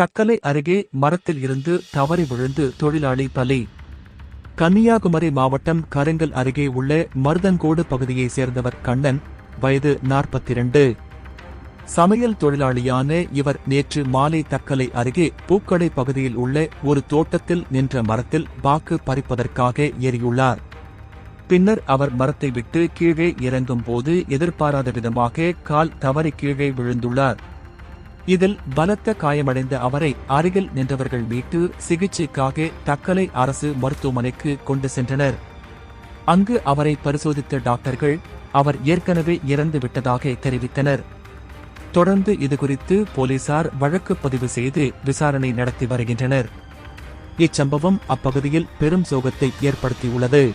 தக்கலை அருகே மரத்தில் இருந்து தவறி விழுந்து தொழிலாளி பலி. கன்னியாகுமரி மாவட்டம் கருங்கல் அருகே உள்ள மருதங்கோடு பகுதியைச் சேர்ந்தவர் கண்ணன் வயது 42 சமையல் தொழிலாளியான இவர் நேற்று மாலை தக்கலை அருகே பூக்கடை பகுதியில் உள்ள ஒரு தோட்டத்தில் நின்ற மரத்தில் வாக்கு பறிப்பதற்காக ஏறியுள்ளார். பின்னர் அவர் மரத்தை விட்டு கீழே இறங்கும் போது எதிர்பாராத விதமாக கால் தவறி கீழே விழுந்துள்ளார். இதில் பலத்த காயமடைந்த அவரை அருகில் நின்றவர்கள் மீட்டு சிகிச்சைக்காக தக்கலை அரசு மருத்துவமனைக்கு கொண்டு சென்றனர். அங்கு அவரை பரிசோதித்த டாக்டர்கள் அவர் ஏற்கனவே இறந்து விட்டதாக தெரிவித்தனர். தொடர்ந்து இதுகுறித்து போலீசார் வழக்கு பதிவு செய்து விசாரணை நடத்தி வருகின்றனர். இச்சம்பவம் அப்பகுதியில் பெரும் சோகத்தை ஏற்படுத்தியுள்ளது.